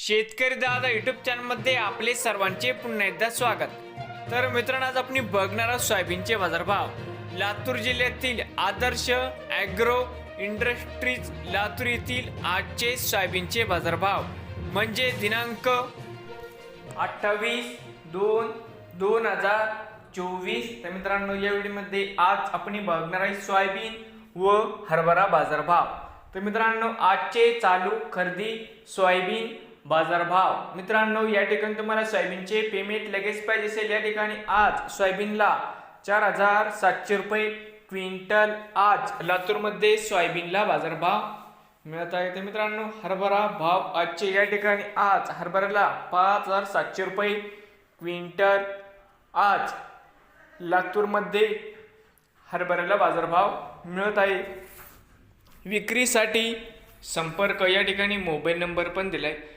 शेतकरी दादा युट्यूब चॅनलमध्ये आपले सर्वांचे पुन्हा एकदा स्वागत. तर मित्रांनो आज आपण बघणार आहोत सोयाबीनचे बाजारभाव. लातूर जिल्ह्यातील आदर्श ॲग्रो इंडस्ट्रीज लातूर येथील आजचे सोयाबीनचे बाजारभाव. म्हणजे दिनांक अठ्ठावीस दोन दोन हजार चोवीस. तर मित्रांनो या व्हिडिओमध्ये आज आपण बघणार आहे सोयाबीन व हरभरा बाजारभाव. तर मित्रांनो आजचे चालू खरेदी सोयाबीन बाजारभाव. मित्रांनो या ठिकाणी तुम्हाला सोयाबीनचे पेमेंट लगेच पाहिजे असेल. या ठिकाणी आज सोयाबीनला चार हजार सातशे रुपये क्विंटल आज लातूरमध्ये सोयाबीनला बाजारभाव मिळत आहे. तर मित्रांनो हरभरा भाव आजचे या ठिकाणी आज हरभऱ्याला पाच हजार सातशे रुपये क्विंटल आज लातूरमध्ये हरभऱ्याला बाजारभाव मिळत आहे. विक्रीसाठी संपर्क या ठिकाणी मोबाईल नंबर पण दिला आहे